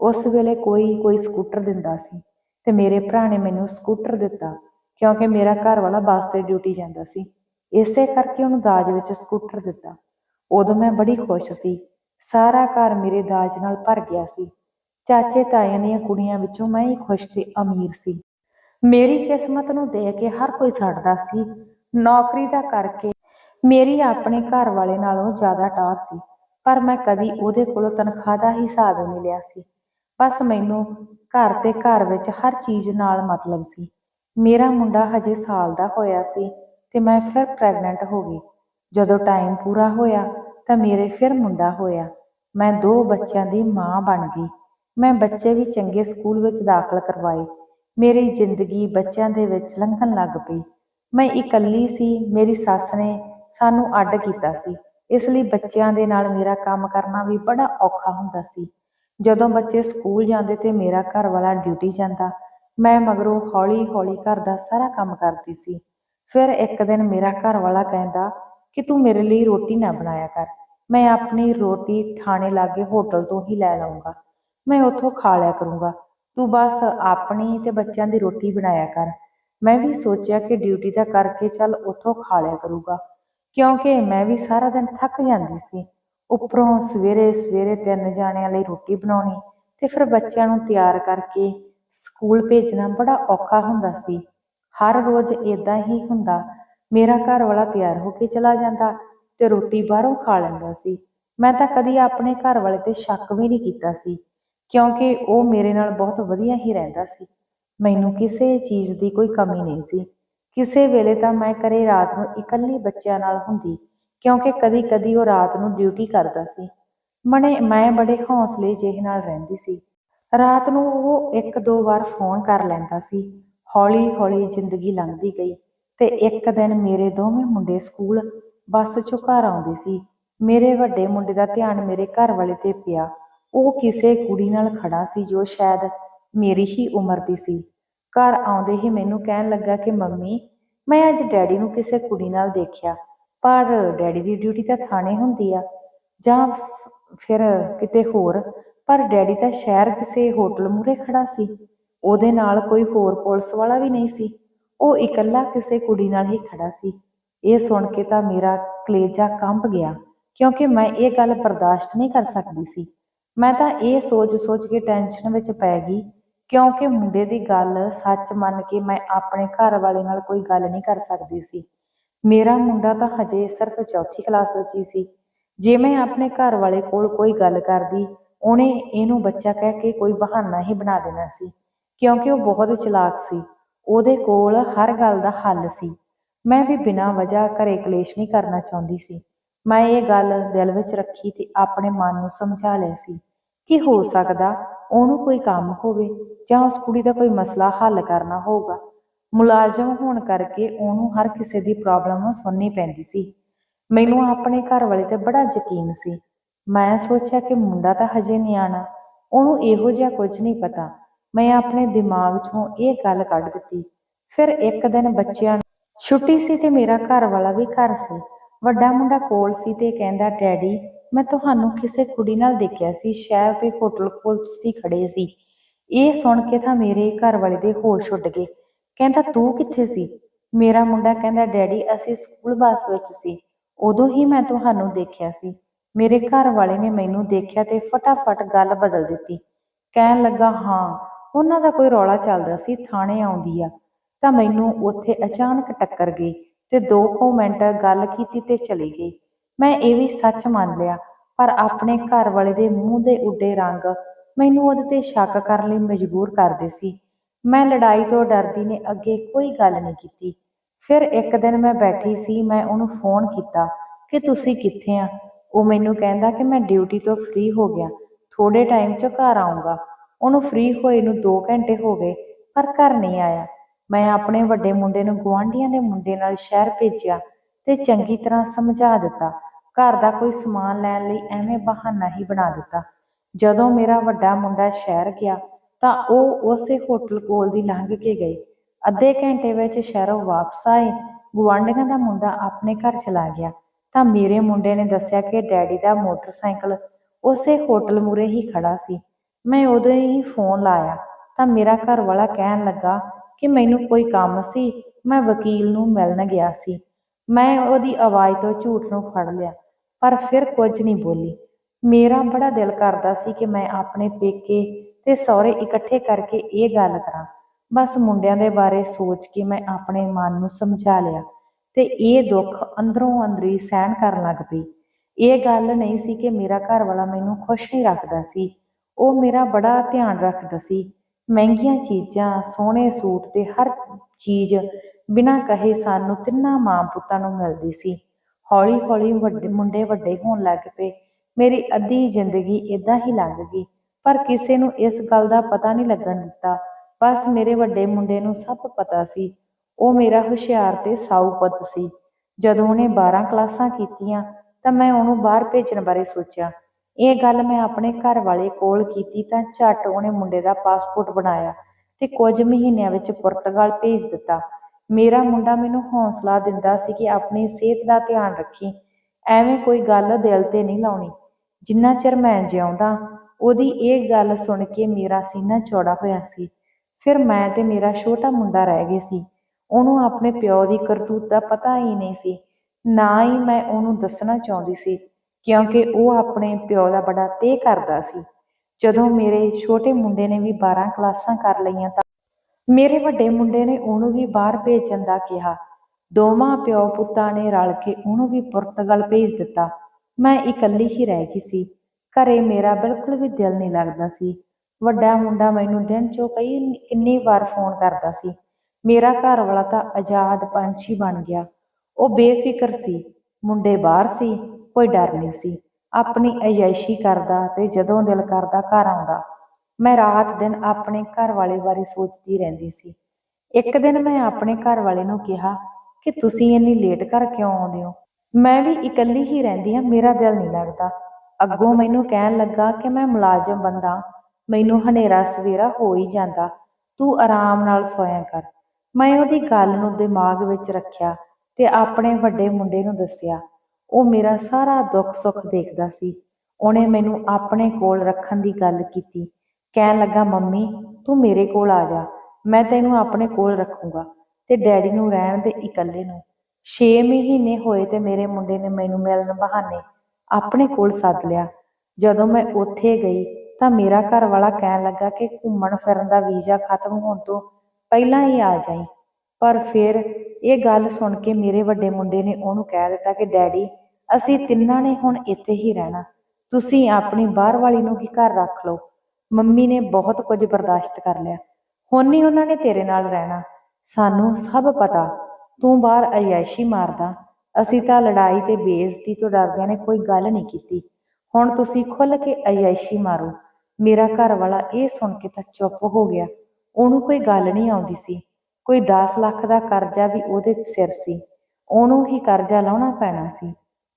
[SPEAKER 1] ਉਸ ਵੇਲੇ ਕੋਈ ਕੋਈ ਸਕੂਟਰ ਦਿੰਦਾ ਸੀ ਤੇ ਮੇਰੇ ਭਰਾ ਨੇ ਮੈਨੂੰ ਸਕੂਟਰ ਦਿੱਤਾ ਕਿਉਂਕਿ ਮੇਰਾ ਘਰ ਵਾਲਾ ਬੱਸ ਤੇ ਡਿਊਟੀ ਜਾਂਦਾ ਸੀ। ਇਸੇ ਕਰਕੇ ਉਹਨੂੰ ਦਾਜ ਵਿੱਚ ਸਕੂਟਰ ਦਿੱਤਾ। ਉਦੋਂ ਮੈਂ ਬੜੀ ਖੁਸ਼ ਸੀ। ਸਾਰਾ ਘਰ ਮੇਰੇ ਦਾਜ ਨਾਲ ਭਰ ਗਿਆ ਸੀ। ਚਾਚੇ ਤਾਇਆਂ ਦੀਆਂ ਕੁੜੀਆਂ ਵਿੱਚੋਂ ਮੈਂ ਹੀ ਖੁਸ਼ ਤੇ ਅਮੀਰ ਸੀ। ਮੇਰੀ ਕਿਸਮਤ ਨੂੰ ਦੇਖ ਕੇ ਹਰ ਕੋਈ ਛੱਡਦਾ ਸੀ। ਨੌਕਰੀ ਦਾ ਕਰਕੇ ਮੇਰੀ ਆਪਣੇ ਘਰ ਵਾਲੇ ਨਾਲੋਂ ਜ਼ਿਆਦਾ ਟੌਰ ਸੀ, ਪਰ ਮੈਂ ਕਦੀ ਉਹਦੇ ਕੋਲੋਂ ਤਨਖਾਹ ਦਾ ਹਿਸਾਬ ਨਹੀਂ ਲਿਆ ਸੀ। ਬਸ ਮੈਨੂੰ ਘਰ ਤੇ ਘਰ ਵਿੱਚ ਹਰ ਚੀਜ਼ ਨਾਲ ਮਤਲਬ ਸੀ। ਮੇਰਾ ਮੁੰਡਾ ਹਜੇ ਸਾਲ ਦਾ ਹੋਇਆ ਸੀ ਤੇ ਮੈਂ ਫਿਰ ਪ੍ਰੈਗਨੈਂਟ ਹੋ ਗਈ। ਜਦੋਂ ਟਾਈਮ ਪੂਰਾ ਹੋਇਆ ਤਾਂ ਮੇਰੇ ਫਿਰ ਮੁੰਡਾ ਹੋਇਆ। ਮੈਂ ਦੋ ਬੱਚਿਆਂ ਦੀ ਮਾਂ ਬਣ ਗਈ। ਮੈਂ ਬੱਚੇ ਵੀ ਚੰਗੇ ਸਕੂਲ ਵਿੱਚ ਦਾਖਲ ਕਰਵਾਏ। ਮੇਰੀ ਜ਼ਿੰਦਗੀ ਬੱਚਿਆਂ ਦੇ ਵਿੱਚ ਲੰਘਣ ਲੱਗ ਪਈ। ਮੈਂ ਇਕੱਲੀ ਸੀ, ਮੇਰੀ ਸੱਸ ਨੇ ਸਾਨੂੰ ਅੱਡ ਕੀਤਾ ਸੀ। ਇਸ ਲਈ ਬੱਚਿਆਂ ਦੇ ਨਾਲ ਮੇਰਾ ਕੰਮ ਕਰਨਾ ਵੀ ਬੜਾ ਔਖਾ ਹੁੰਦਾ ਸੀ। ਜਦੋਂ ਬੱਚੇ ਸਕੂਲ ਜਾਂਦੇ ਤੇ ਮੇਰਾ ਘਰ ਵਾਲਾ ਡਿਊਟੀ ਜਾਂਦਾ, ਮੈਂ ਮਗਰੋਂ ਹੌਲੀ-ਹੌਲੀ ਘਰ ਦਾ ਸਾਰਾ ਕੰਮ ਕਰਦੀ ਸੀ। ਫਿਰ ਇੱਕ ਦਿਨ ਮੇਰਾ ਘਰ ਵਾਲਾ ਕਹਿੰਦਾ ਕਿ ਤੂੰ ਮੇਰੇ ਲਈ ਰੋਟੀ ਨਾ ਬਣਾਇਆ ਕਰ। ਮੈਂ ਆਪਣੀ ਰੋਟੀ ਥਾਣੇ ਲਾਗੇ ਹੋਟਲ ਤੋਂ ਹੀ ਲੈ ਲਵਾਂਗਾ ਮੈਂ ਉੱਥੋਂ ਖਾ ਲਿਆ ਕਰੂੰਗਾ। ਤੂੰ ਬਸ ਆਪਣੀ ਤੇ ਬੱਚਿਆਂ ਦੀ ਰੋਟੀ ਬਣਾਇਆ ਕਰ। ਮੈਂ ਵੀ ਸੋਚਿਆ ਕਿ ਡਿਊਟੀ ਦਾ ਕਰਕੇ ਚੱਲ ਉੱਥੋਂ ਖਾ ਲਿਆ ਕਰੂਗਾ। ਕਿਉਂਕਿ ਮੈਂ ਵੀ ਸਾਰਾ ਦਿਨ ਥੱਕ ਜਾਂਦੀ ਸੀ। ਉੱਪਰੋਂ ਸਵੇਰੇ ਸਵੇਰੇ ਤਿੰਨ ਜਾਣਿਆਂ ਲਈ ਰੋਟੀ ਬਣਾਉਣੀ ਤੇ ਫਿਰ ਬੱਚਿਆਂ ਨੂੰ ਤਿਆਰ ਕਰਕੇ ਸਕੂਲ ਭੇਜਣਾ ਬੜਾ ਔਖਾ ਹੁੰਦਾ ਸੀ। ਹਰ ਰੋਜ਼ ਇਦਾਂ ਹੀ ਹੁੰਦਾ। ਮੇਰਾ ਘਰ ਵਾਲਾ ਤਿਆਰ ਹੋ ਕੇ ਚਲਾ ਜਾਂਦਾ ਤੇ ਰੋਟੀ ਬਾਹਰੋਂ ਖਾ ਲੈਂਦਾ ਸੀ। ਮੈਂ ਤਾਂ ਕਦੀ ਆਪਣੇ ਘਰ ਵਾਲੇ ਤੇ ਸ਼ੱਕ ਵੀ ਨਹੀਂ ਕੀਤਾ ਸੀ। ਕਿਉਂਕਿ ਉਹ ਮੇਰੇ ਨਾਲ ਬਹੁਤ ਵਧੀਆ ਹੀ ਰਹਿੰਦਾ ਸੀ। ਮੈਨੂੰ ਕਿਸੇ ਚੀਜ਼ ਦੀ ਕੋਈ ਕਮੀ ਨਹੀਂ ਸੀ। ਕਿਸੇ ਵੇਲੇ ਤਾਂ ਮੈਂ ਘਰੇ ਰਾਤ ਨੂੰ ਇਕੱਲੀ ਬੱਚਿਆਂ ਨਾਲ ਹੁੰਦੀ, ਕਿਉਂਕਿ ਕਦੀ-ਕਦੀ ਉਹ ਰਾਤ ਨੂੰ ਡਿਊਟੀ ਕਰਦਾ ਸੀ। ਮਨੇ, ਮੈਂ ਬੜੇ ਹੌਸਲੇ ਜਿਹੇ ਨਾਲ ਰਹਿੰਦੀ ਸੀ। ਰਾਤ ਨੂੰ ਉਹ ਇੱਕ ਦੋ ਵਾਰ ਫੋਨ ਕਰ ਲੈਂਦਾ ਸੀ। ਹੌਲੀ-ਹੌਲੀ ਜ਼ਿੰਦਗੀ ਲੰਘਦੀ ਗਈ ਤੇ ਇੱਕ ਦਿਨ ਮੇਰੇ ਦੋਵੇਂ ਮੁੰਡੇ ਸਕੂਲ ਬੱਸ 'ਚੋਂ ਘਰ ਆਉਂਦੀ ਸੀ। ਮੇਰੇ ਵੱਡੇ ਮੁੰਡੇ ਦਾ ਧਿਆਨ ਮੇਰੇ ਘਰ ਵਾਲੇ ਤੇ ਪਿਆ। ਉਹ ਕਿਸੇ ਕੁੜੀ ਨਾਲ ਖੜਾ ਸੀ ਜੋ ਸ਼ਾਇਦ ਮੇਰੀ ਹੀ ਉਮਰ ਦੀ ਸੀ। ਘਰ ਆਉਂਦੇ ਹੀ ਮੈਨੂੰ ਕਹਿਣ ਲੱਗਾ ਕਿ ਮੰਮੀ, ਮੈਂ ਅੱਜ ਡੈਡੀ ਨੂੰ ਕਿਸੇ ਕੁੜੀ ਨਾਲ ਦੇਖਿਆ, ਪਰ ਡੈਡੀ ਦੀ ਡਿਊਟੀ ਤਾਂ ਥਾਣੇ ਹੁੰਦੀ ਆ, ਜਾਂ ਫਿਰ ਕਿਤੇ ਹੋਰ, ਪਰ ਡੈਡੀ ਤਾਂ ਸ਼ਹਿਰ ਕਿਸੇ ਹੋਟਲ ਮੂਹਰੇ ਖੜਾ ਸੀ। ਉਹਦੇ ਨਾਲ ਕੋਈ ਹੋਰ ਪੁਲਿਸ ਵਾਲਾ ਵੀ ਨਹੀਂ ਸੀ। ਉਹ ਇਕੱਲਾ ਕਿਸੇ ਕੁੜੀ ਨਾਲ ਹੀ ਖੜਾ ਸੀ। ਇਹ ਸੁਣ ਕੇ ਤਾਂ ਮੇਰਾ ਕਲੇਜਾ ਕੰਬ ਗਿਆ, ਕਿਉਂਕਿ ਮੈਂ ਇਹ ਗੱਲ ਬਰਦਾਸ਼ਤ ਨਹੀਂ ਕਰ ਸਕਦੀ ਸੀ। ਮੈਂ ਤਾਂ ਇਹ ਸੋਚ-ਸੋਚ ਕੇ ਟੈਨਸ਼ਨ ਵਿੱਚ ਪੈ ਗਈ, ਕਿਉਂਕਿ ਮੁੰਡੇ ਦੀ ਗੱਲ ਸੱਚ ਮੰਨ ਕੇ ਮੈਂ ਆਪਣੇ ਘਰ ਵਾਲੇ ਨਾਲ ਕੋਈ ਗੱਲ ਨਹੀਂ ਕਰ ਸਕਦੀ ਸੀ। ਮੇਰਾ ਮੁੰਡਾ ਤਾਂ ਹਜੇ ਸਿਰਫ ਚੌਥੀ ਕਲਾਸ ਵਿੱਚ ਹੀ ਸੀ। ਜੇ ਮੈਂ ਆਪਣੇ ਘਰ ਵਾਲੇ ਕੋਲ ਕੋਈ ਗੱਲ ਕਰਦੀ, ਉਹਨੇ ਇਹਨੂੰ ਬੱਚਾ ਕਹਿ ਕੇ ਕੋਈ ਬਹਾਨਾ ਹੀ ਬਣਾ ਦੇਣਾ ਸੀ, ਕਿਉਂਕਿ ਉਹ ਬਹੁਤ ਚਲਾਕ ਸੀ। ਉਹਦੇ ਕੋਲ ਹਰ ਗੱਲ ਦਾ ਹੱਲ ਸੀ। ਮੈਂ ਵੀ ਬਿਨਾਂ ਵਜ੍ਹਾ ਘਰੇ ਕਲੇਸ਼ ਨਹੀਂ ਕਰਨਾ ਚਾਹੁੰਦੀ ਸੀ। ਮੈਂ ਇਹ ਗੱਲ ਦਿਲ ਵਿੱਚ ਰੱਖੀ ਤੇ ਆਪਣੇ ਮਨ ਨੂੰ ਸਮਝਾ ਲਿਆ ਸੀ। ਕਿ ਹੋ ਸਕਦਾ ਉਹਨੂੰ ਕੋਈ ਕੰਮ ਹੋਵੇ ਜਾਂ ਉਸ ਕੁੜੀ ਦਾ ਕੋਈ ਮਸਲਾ ਹੱਲ ਕਰਨਾ ਹੋਊਗਾ। ਮੁਲਾਜ਼ਮ ਹੋਣ ਕਰਕੇ ਉਹਨੂੰ ਹਰ ਕਿਸੇ ਦੀ ਪ੍ਰੋਬਲਮ ਸੁਣਨੀ ਪੈਂਦੀ ਸੀ। ਮੈਨੂੰ ਆਪਣੇ ਘਰ ਵਾਲੇ ਤੇ ਬੜਾ ਯਕੀਨ ਸੀ। ਮੈਂ ਸੋਚਿਆ ਕਿ ਮੁੰਡਾ ਤਾਂ ਹਜੇ ਨਿਆਣਾ, ਉਹਨੂੰ ਇਹੋ ਜਿਹਾ ਕੁਝ ਨਹੀਂ ਪਤਾ। ਮੈਂ ਆਪਣੇ ਦਿਮਾਗ 'ਚੋਂ ਇਹ ਗੱਲ ਕੱਢ ਦਿੱਤੀ। ਫਿਰ ਇੱਕ ਦਿਨ ਬੱਚਿਆਂ ਨੂੰ ਛੁੱਟੀ ਸੀ ਤੇ ਮੇਰਾ ਘਰ ਵਾਲਾ ਵੀ ਘਰ ਸੀ। ਵੱਡਾ ਮੁੰਡਾ ਕੋਲ ਸੀ ਤੇ ਕਹਿੰਦਾ, ਡੈਡੀ ਮੈਂ ਤੁਹਾਨੂੰ ਕਿਸੇ ਕੁੜੀ ਨਾਲ ਦੇਖਿਆ ਸੀ, ਸ਼ਹਿਰ ਦੇ ਹੋਟਲ ਕੋਲ ਤੁਸੀਂ ਖੜੇ ਸੀ। ਇਹ ਸੁਣ ਕੇ ਤਾਂ ਮੇਰੇ ਘਰ ਵਾਲੇ ਦੇ ਹੋਸ਼ ਉੱਡ ਗਏ। ਕਹਿੰਦਾ, ਤੂੰ ਕਿੱਥੇ ਸੀ? ਮੇਰਾ ਮੁੰਡਾ ਕਹਿੰਦਾ, ਡੈਡੀ, ਅਸੀਂ ਸਕੂਲ ਬੱਸ ਵਿੱਚ ਸੀ। ਉਦੋਂ ਹੀ ਮੈਂ ਤੁਹਾਨੂੰ ਦੇਖਿਆ ਸੀ। ਮੇਰੇ ਘਰ ਵਾਲੇ ਨੇ ਮੈਨੂੰ ਦੇਖਿਆ ਤੇ ਫਟਾਫਟ ਗੱਲ ਬਦਲ ਦਿੱਤੀ। ਕਹਿਣ ਲੱਗਾ, ਹਾਂ, ਉਹਨਾਂ ਦਾ ਕੋਈ ਰੌਲਾ ਚੱਲਦਾ ਸੀ, ਥਾਣੇ ਆਉਂਦੀ ਆ। ਤਾਂ ਮੈਨੂੰ ਉੱਥੇ ਅਚਾਨਕ ਟੱਕਰ ਗਈ ਤੇ ਦੋ ਕੁ ਮਿੰਟ ਗੱਲ ਕੀਤੀ ਤੇ ਚਲੀ ਗਈ। ਮੈਂ ਇਹ ਵੀ ਸੱਚ ਮੰਨ ਲਿਆ, ਪਰ ਆਪਣੇ ਘਰ ਵਾਲੇ ਦੇ ਮੂੰਹ ਦੇ ਉੱਡੇ ਰੰਗ ਮੈਨੂੰ ਉਹਦੇ ਤੇ ਸ਼ੱਕ ਕਰਨ ਲਈ ਮਜਬੂਰ ਕਰਦੇ ਸੀ। ਮੈਂ ਲੜਾਈ ਤੋਂ ਡਰਦੀ ਨੇ ਅੱਗੇ ਕੋਈ ਗੱਲ ਨਹੀਂ ਕੀਤੀ। ਫਿਰ ਇੱਕ ਦਿਨ ਮੈਂ ਬੈਠੀ ਸੀ, ਮੈਂ ਉਹਨੂੰ ਫੋਨ ਕੀਤਾ, ਕਿ ਤੁਸੀਂ ਕਿੱਥੇ ਆ? ਉਹ ਮੈਨੂੰ ਕਹਿੰਦਾ ਕਿ ਮੈਂ ਡਿਊਟੀ ਤੋਂ ਫ੍ਰੀ ਹੋ ਗਿਆ ਥੋੜੇ ਟਾਈਮ 'ਚ ਘਰ ਆਉਂਗਾ ਉਹਨੂੰ ਫ੍ਰੀ ਹੋਏ ਨੂੰ 2 ਘੰਟੇ ਹੋ ਗਏ, ਪਰ ਘਰ ਨਹੀਂ ਆਇਆ। ਮੈਂ ਆਪਣੇ ਵੱਡੇ ਮੁੰਡੇ ਨੂੰ ਗੁਆਂਢੀਆਂ ਦੇ ਮੁੰਡੇ ਨਾਲ ਸ਼ਹਿਰ ਭੇਜਿਆ ਤੇ ਚੰਗੀ ਤਰ੍ਹਾਂ ਸਮਝਾ ਦਿੱਤਾ। ਘਰ ਦਾ ਕੋਈ ਸਮਾਨ ਲੈਣ ਲਈ ਐਵੇਂ ਬਹਾਨਾ ਹੀ ਬਣਾ ਦਿੱਤਾ। ਜਦੋਂ ਮੇਰਾ ਵੱਡਾ ਮੁੰਡਾ ਸ਼ਹਿਰ ਗਿਆ, ਤਾਂ ਉਹ ਉਸੇ ਹੋਟਲ ਕੋਲ ਦੀ ਲੰਘ ਕੇ ਗਏ ਅੱਧੇ ਘੰਟੇ ਵਿੱਚ ਸ਼ਹਿਰੋਂ ਵਾਪਸ ਆਏ, ਗੁਆਂਢੀਆਂ ਦਾ ਮੁੰਡਾ ਆਪਣੇ ਘਰ ਚਲਾ ਗਿਆ। ਤਾਂ ਮੇਰੇ ਮੁੰਡੇ ਨੇ ਦੱਸਿਆ ਕਿ ਡੈਡੀ ਦਾ ਮੋਟਰਸਾਈਕਲ ਉਸੇ ਹੋਟਲ ਮੂਰੇ ਹੀ ਖੜਾ ਸੀ। ਮੈਂ ਉਦੋਂ ਹੀ ਫੋਨ ਲਾਇਆ, ਤਾਂ ਮੇਰਾ ਘਰ ਵਾਲਾ ਕਹਿਣ ਲੱਗਾ ਕਿ ਮੈਨੂੰ ਕੋਈ ਕੰਮ ਸੀ, ਮੈਂ ਵਕੀਲ ਨੂੰ ਮਿਲਣ ਗਿਆ ਸੀ। ਮੈਂ ਉਹਦੀ ਆਵਾਜ਼ ਤੋਂ ਝੂਠ ਨੂੰ ਫੜ ਲਿਆ। ਪਰ ਫਿਰ ਕੁਝ ਨਹੀਂ ਬੋਲੀ। ਮੇਰਾ ਬੜਾ ਦਿਲ ਕਰਦਾ ਸੀ ਕਿ ਮੈਂ ਆਪਣੇ ਪੇਕੇ ਤੇ ਸਹੁਰੇ ਇਕੱਠੇ ਕਰਕੇ ਇਹ ਗੱਲ ਕਰਾਂ। ਬਸ ਮੁੰਡਿਆਂ ਦੇ ਬਾਰੇ ਸੋਚ ਕੇ ਮੈਂ ਆਪਣੇ ਮਨ ਨੂੰ ਸਮਝਾ ਲਿਆ ਤੇ ਇਹ ਦੁੱਖ ਅੰਦਰੋਂ ਅੰਦਰੀ ਸਹਿਣ ਕਰਨ ਲੱਗ ਪਈ। ਇਹ ਗੱਲ ਨਹੀਂ ਸੀ ਕਿ ਮੇਰਾ ਘਰ ਵਾਲਾ ਮੈਨੂੰ ਖੁਸ਼ ਨਹੀਂ ਰੱਖਦਾ ਸੀ। ਉਹ ਮੇਰਾ ਬੜਾ ਧਿਆਨ ਰੱਖਦਾ ਸੀ। ਮਹਿੰਗੀਆਂ ਚੀਜ਼ਾਂ, ਸੋਹਣੇ ਸੂਟ ਤੇ ਹਰ ਚੀਜ਼ ਬਿਨਾਂ ਕਹੇ ਸਾਨੂੰ ਤਿੰਨਾਂ ਮਾਂ ਪੁੱਤਾਂ ਨੂੰ ਮਿਲਦੀ ਸੀ। ਹੌਲੀ ਹੌਲੀ ਵੱਡੇ, ਮੁੰਡੇ ਵੱਡੇ ਹੋਣ ਲੱਗ ਪਏ। ਮੇਰੀ ਅੱਧੀ ਜ਼ਿੰਦਗੀ ਇਦਾਂ ਹੀ ਲੰਘ ਗਈ, ਪਰ ਕਿਸੇ ਨੂੰ ਇਸ ਗੱਲ ਦਾ ਪਤਾ ਨਹੀਂ ਲੱਗਣ ਦਿੱਤਾ। ਬਸ ਮੇਰੇ ਵੱਡੇ ਮੁੰਡੇ ਨੂੰ ਸਭ ਪਤਾ ਸੀ। ਉਹ ਮੇਰਾ ਹੁਸ਼ਿਆਰ ਤੇ ਸਾਊ ਪੁੱਤ ਸੀ। ਜਦੋਂ ਉਹਨੇ 12 ਕਲਾਸਾਂ ਕੀਤੀਆਂ, ਤਾਂ ਮੈਂ ਉਹਨੂੰ ਬਾਹਰ ਭੇਜਣ ਬਾਰੇ ਸੋਚਿਆ। ਇਹ ਗੱਲ ਮੈਂ ਆਪਣੇ ਘਰ ਵਾਲੇ ਕੋਲ ਕੀਤੀ ਤਾਂ ਝੱਟ ਉਹਨੇ ਮੁੰਡੇ ਦਾ ਪਾਸਪੋਰਟ ਬਣਾਇਆ ਤੇ ਕੁਝ ਮਹੀਨਿਆਂ ਵਿੱਚ ਪੁਰਤਗਾਲ ਭੇਜ ਦਿੱਤਾ। ਮੇਰਾ ਮੁੰਡਾ ਮੈਨੂੰ ਹੌਸਲਾ ਦਿੰਦਾ ਸੀ ਕਿ ਆਪਣੀ ਸਿਹਤ ਦਾ ਧਿਆਨ ਰੱਖੀ। ਐਵੇਂ ਕੋਈ ਗੱਲ ਦਿਲ ਤੇ ਨਹੀਂ ਲਾਉਣੀ। ਜਿੰਨਾ ਚਿਰ ਮੈਂ ਜਿਉਂਦਾ, ਉਹਦੀ ਇਹ ਗੱਲ ਸੁਣ ਕੇ ਮੇਰਾ ਸੀਨਾ ਚੌੜਾ ਹੋਇਆ ਸੀ। ਫਿਰ ਮੈਂ ਤੇ ਮੇਰਾ ਛੋਟਾ ਮੁੰਡਾ ਰਹਿ ਗਏ ਸੀ। ਉਹਨੂੰ ਆਪਣੇ ਪਿਓ ਦੀ ਕਰਤੂਤ ਦਾ ਪਤਾ ਹੀ ਨਹੀਂ ਸੀ। ਨਾ ਹੀ ਮੈਂ ਉਹਨੂੰ ਦੱਸਣਾ ਚਾਹੁੰਦੀ ਸੀ, ਕਿਉਂਕਿ ਉਹ ਆਪਣੇ ਪਿਓ ਦਾ ਬੜਾ ਤੇ ਕਰਦਾ ਸੀ। ਜਦੋਂ ਮੇਰੇ ਛੋਟੇ ਮੁੰਡੇ ਨੇ ਵੀ 12 ਕਲਾਸਾਂ ਕਰ ਲਈਆਂ ਤਾਂ ਮੇਰੇ ਵੱਡੇ ਮੁੰਡੇ ਨੇ ਉਹਨੂੰ ਵੀ ਬਾਹਰ ਭੇਜਣ ਦਾ ਕਿਹਾ। ਦੋਵਾਂ ਪਿਓ ਪੁੱਤਾਂ ਨੇ ਰਲ ਕੇ ਉਹਨੂੰ ਵੀ ਪੁਰਤਗਾਲ ਭੇਜ ਦਿੱਤਾ। ਮੈਂ ਇਕੱਲੀ ਹੀ ਰਹਿ ਗਈ ਸੀ। ਘਰੇ ਮੇਰਾ ਬਿਲਕੁਲ ਵੀ ਦਿਲ ਨਹੀਂ ਲੱਗਦਾ ਸੀ। ਵੱਡਾ ਮੁੰਡਾ ਮੈਨੂੰ ਦਿਨ ਚੋਂ ਕਈ ਕਿੰਨੀ ਵਾਰ ਫੋਨ ਕਰਦਾ ਸੀ। ਮੇਰਾ ਘਰ ਵਾਲਾ ਤਾਂ ਆਜ਼ਾਦ ਪੰਛੀ ਬਣ ਗਿਆ। ਉਹ ਬੇਫਿਕਰ ਸੀ। ਮੁੰਡੇ ਬਾਹਰ ਸੀ। ਕੋਈ ਡਰ ਨਹੀਂ ਸੀ। ਆਪਣੀ ਅਯਾਸ਼ੀ ਕਰਦਾ ਤੇ ਜਦੋਂ ਦਿਲ ਕਰਦਾ ਘਰ ਆਉਂਦਾ। ਮੈਂ ਰਾਤ ਦਿਨ ਆਪਣੇ ਘਰ ਵਾਲੇ ਬਾਰੇ ਸੋਚਦੀ ਰਹਿੰਦੀ ਸੀ। ਇੱਕ ਦਿਨ ਮੈਂ ਆਪਣੇ ਘਰ ਵਾਲੇ ਨੂੰ ਕਿਹਾ ਕਿ ਤੁਸੀਂ ਇੰਨੀ ਲੇਟ ਘਰ ਕਿਉਂ ਆਉਂਦੇ ਹੋ? ਮੈਂ ਵੀ ਇਕੱਲੀ ਹੀ ਰਹਿੰਦੀ ਹਾਂ, ਮੇਰਾ ਦਿਲ ਨਹੀਂ ਲੱਗਦਾ। ਅੱਗੋਂ ਮੈਨੂੰ ਕਹਿਣ ਲੱਗਾ ਕਿ ਮੈਂ ਮੁਲਾਜ਼ਮ ਬੰਦਾ, ਮੈਨੂੰ ਹਨੇਰਾ ਸਵੇਰਾ ਹੋ ਹੀ ਜਾਂਦਾ, ਤੂੰ ਆਰਾਮ ਨਾਲ ਸੋਇਆ ਕਰ। ਮੈਂ ਉਹਦੀ ਗੱਲ ਨੂੰ ਦਿਮਾਗ ਵਿੱਚ ਰੱਖਿਆ ਤੇ ਆਪਣੇ ਵੱਡੇ ਮੁੰਡੇ ਨੂੰ ਦੱਸਿਆ, ਉਹ ਮੇਰਾ ਸਾਰਾ ਦੁੱਖ ਸੁੱਖ ਦੇਖਦਾ ਸੀ। ਉਹਨੇ ਮੈਨੂੰ ਆਪਣੇ ਕੋਲ ਰੱਖਣ ਦੀ ਗੱਲ ਕੀਤੀ। ਕਹਿਣ ਲੱਗਾ, ਮੰਮੀ, ਤੂੰ ਮੇਰੇ ਕੋਲ ਆ ਜਾ। ਮੈਂ ਤੈਨੂੰ ਆਪਣੇ ਕੋਲ ਰੱਖੂੰਗਾ ਤੇ ਡੈਡੀ ਨੂੰ ਰਹਿਣ ਦੇ ਇਕੱਲੇ ਨੂੰ। 6 ਮਹੀਨੇ ਹੋਏ ਤੇ ਮੇਰੇ ਮੁੰਡੇ ਨੇ ਮੈਨੂੰ ਮਿਲਣ ਬਹਾਨੇ ਆਪਣੇ ਕੋਲ ਸੱਦ ਲਿਆ। ਜਦੋਂ ਮੈਂ ਉੱਥੇ ਗਈ ਤਾਂ ਮੇਰਾ ਘਰ ਵਾਲਾ ਕਹਿਣ ਲੱਗਾ ਕਿ ਘੁੰਮਣ ਫਿਰਨ ਦਾ ਵੀਜ਼ਾ ਖਤਮ ਹੋਣ ਤੋਂ ਪਹਿਲਾਂ ਹੀ ਆ ਜਾਈ। ਪਰ ਫਿਰ ਇਹ ਗੱਲ ਸੁਣ ਕੇ ਮੇਰੇ ਵੱਡੇ ਮੁੰਡੇ ਨੇ ਉਹਨੂੰ ਕਹਿ ਦਿੱਤਾ ਕਿ, ਡੈਡੀ, ਅਸੀਂ ਤਿੰਨਾਂ ਨੇ ਹੁਣ ਇੱਥੇ ਹੀ ਰਹਿਣਾ। ਤੁਸੀਂ ਆਪਣੀ ਬਾਹਰ ਵਾਲੀ ਨੂੰ ਹੀ ਘਰ ਰੱਖ ਲਓ। ਮੰਮੀ ਨੇ ਬਹੁਤ ਕੁਝ ਬਰਦਾਸ਼ਤ ਕਰ ਲਿਆ। ਹੁਣ ਨਹੀਂ ਉਹਨਾਂ ਨੇ ਤੇਰੇ ਨਾਲ ਰਹਿਣਾ। ਸਾਨੂੰ ਸਭ ਪਤਾ। ਤੂੰ ਬਾਹਰ ਅਯਾਸ਼ੀ ਮਾਰਦਾ। ਅਸੀਂ ਤਾਂ ਲੜਾਈ ਤੇ ਬੇਇੱਜ਼ਤੀ ਤੋਂ ਡਰਦਿਆਂ ਨੇ ਕੋਈ ਗੱਲ ਨਹੀਂ ਕੀਤੀ। ਹੁਣ ਤੁਸੀਂ ਖੁੱਲ ਕੇ ਅਯਾਸ਼ੀ ਮਾਰੋ। ਮੇਰਾ ਘਰ ਵਾਲਾ ਇਹ ਸੁਣ ਕੇ ਤਾਂ ਚੁੱਪ ਹੋ ਗਿਆ। ਉਹਨੂੰ ਕੋਈ ਗੱਲ ਨਹੀਂ ਆਉਂਦੀ ਸੀ। ਕੋਈ 10 ਲੱਖ ਦਾ ਕਰਜ਼ਾ ਵੀ ਉਹਦੇ ਸਿਰ ਸੀ। ਉਹਨੂੰ ਹੀ ਕਰਜ਼ਾ ਲਾਉਣਾ ਪੈਣਾ ਸੀ।